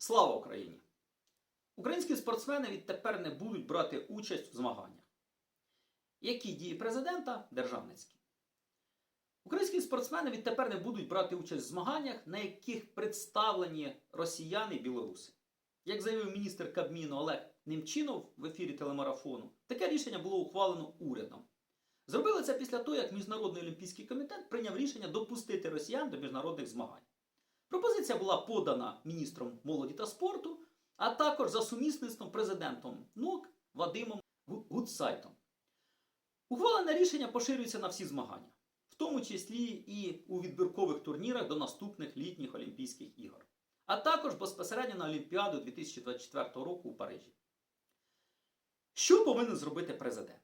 Слава Україні! Українські спортсмени відтепер не будуть брати участь в змаганнях. Які дії президента державницькі? Українські спортсмени відтепер не будуть брати участь в змаганнях, на яких представлені росіяни і білоруси. Як заявив міністр Кабміну Олег Немчинов в ефірі телемарафону, таке рішення було ухвалено урядом. Зробили це після того, як Міжнародний олімпійський комітет прийняв рішення допустити росіян до міжнародних змагань. Пропозиція була подана міністром молоді та спорту, а також за сумісництвом президентом НОК Вадимом Гудсайтом. Ухвалене рішення поширюється на всі змагання, в тому числі і у відбіркових турнірах до наступних літніх Олімпійських ігор, а також безпосередньо на Олімпіаду 2024 року у Парижі. Що повинен зробити президент?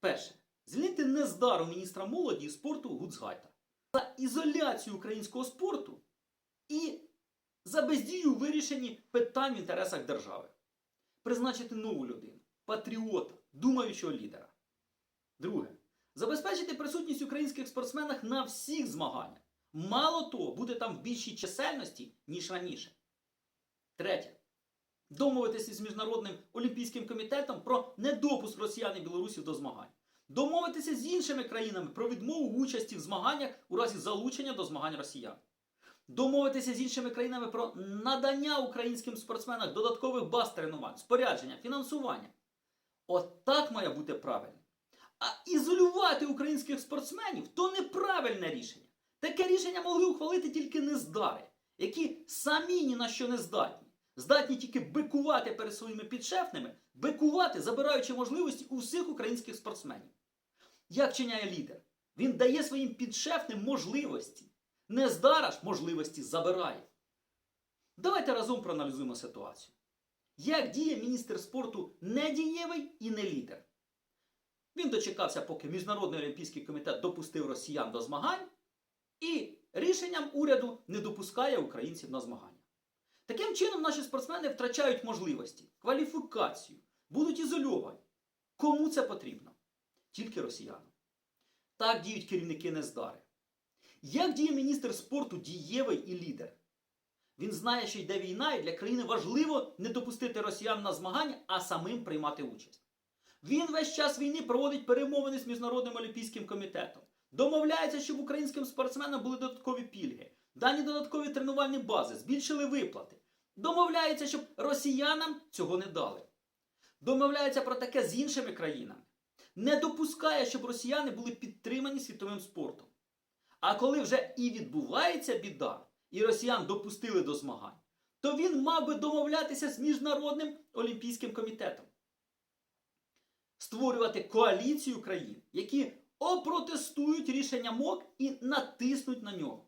Перше. Звільнити нездару міністра молоді і спорту Гуцгайта за ізоляцію українського спорту і за бездію у вирішенні питань в інтересах держави. Призначити нову людину, патріота, думаючого лідера. Друге. Забезпечити присутність українських спортсменах на всіх змаганнях. Мало того, буде там в більшій чисельності, ніж раніше. Третє. Домовитися з Міжнародним олімпійським комітетом про недопуск росіян і білорусів до змагань. Домовитися з іншими країнами про відмову участі в змаганнях у разі залучення до змагань росіян. Домовитися з іншими країнами про надання українським спортсменам додаткових баз тренувань, спорядження, фінансування. От так має бути правильно. А ізолювати українських спортсменів то неправильне рішення. Таке рішення могли ухвалити тільки нездари, які самі ні на що не здатні. Здатні тільки бикувати перед своїми підшефними, бикувати, забираючи можливості у всіх українських спортсменів. Як чиняє лідер? Він дає своїм підшефним можливості. Нездара ж можливості забирає. Давайте разом проаналізуємо ситуацію. Як діє міністр спорту недієвий і не лідер? Він дочекався, поки Міжнародний олімпійський комітет допустив росіян до змагань, і рішенням уряду не допускає українців на змагання. Таким чином, наші спортсмени втрачають можливості, кваліфікацію, будуть ізольовані. Кому це потрібно? Тільки росіянам. Так діють керівники Нездари. Як діє міністр спорту дієвий і лідер? Він знає, що йде війна, і для країни важливо не допустити росіян на змагання, а самим приймати участь. Він весь час війни проводить перемовини з Міжнародним олімпійським комітетом. Домовляється, щоб українським спортсменам були додаткові пільги, дані додаткові тренувальні бази, збільшили виплати. Домовляється, щоб росіянам цього не дали. Домовляється про таке з іншими країнами. Не допускає, щоб росіяни були підтримані світовим спортом. А коли вже і відбувається біда, і росіян допустили до змагань, то він мав би домовлятися з Міжнародним олімпійським комітетом. Створювати коаліцію країн, які опротестують рішення МОК і натиснуть на нього.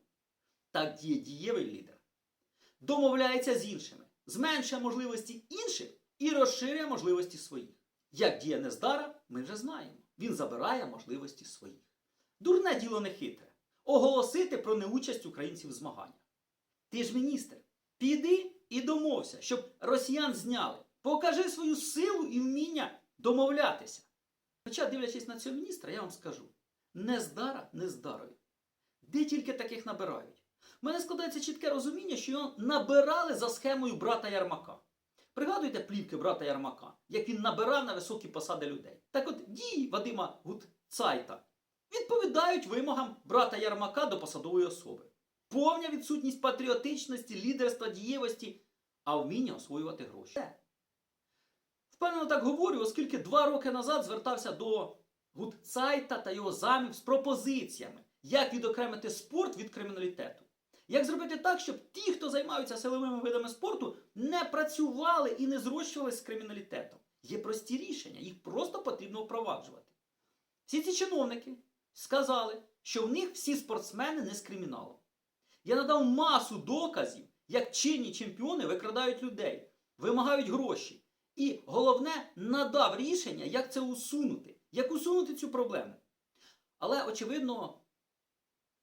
Так діє дієвий лідер. Домовляється з іншими, зменшує можливості інших і розширює можливості своїх. Як діє Нездара, ми вже знаємо. Він забирає можливості своїх. Дурне діло не хитре. Оголосити про неучасть українців в змаганнях. Ти ж міністр, піди і домовся, щоб росіян зняли. Покажи свою силу і вміння домовлятися. Хоча, дивлячись на цього міністра, я вам скажу: нездара нездарою. Де тільки таких набирають? У мене складається чітке розуміння, що його набирали за схемою брата Ярмака. Пригадуєте плівки брата Ярмака, як він набирав на високі посади людей. Так от дії Вадима Гудцайта відповідають вимогам брата Ярмака до посадової особи. Повня відсутність патріотичності, лідерства, дієвості, а вміння освоювати гроші. Впевнено так говорю, оскільки два роки назад звертався до Гудцайта та його замів з пропозиціями, як відокремити спорт від криміналітету. Як зробити так, щоб ті, хто займаються силовими видами спорту, не працювали і не зрощувалися з криміналітетом? Є прості рішення, їх просто потрібно впроваджувати. Всі ці чиновники сказали, що в них всі спортсмени не з криміналом. Я надав масу доказів, як чинні чемпіони викрадають людей, вимагають гроші. І головне, надав рішення, як це усунути, як усунути цю проблему. Але, очевидно,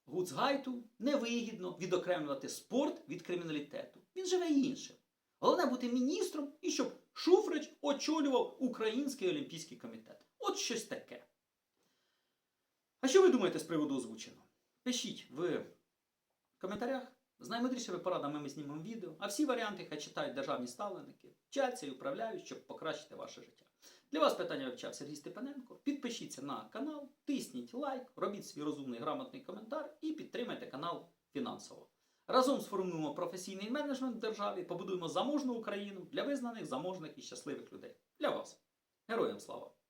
Гуцгайту невигідно відокремлювати спорт від криміналітету. Він живе іншим. Головне бути міністром і щоб Шуфрич очолював Український олімпійський комітет. От щось таке. А що ви думаєте з приводу озвученого? Пишіть в коментарях. З наймудрішими порадами ми знімемо відео, а всі варіанти хай читають державні ставленики, вчаться і управляють, щоб покращити ваше життя. Для вас питання вивчав Сергій Степаненко. Підпишіться на канал, тисніть лайк, робіть свій розумний грамотний коментар і підтримайте канал фінансово. Разом сформуємо професійний менеджмент в державі, побудуємо заможну Україну для визнаних, заможних і щасливих людей. Для вас. Героям слава!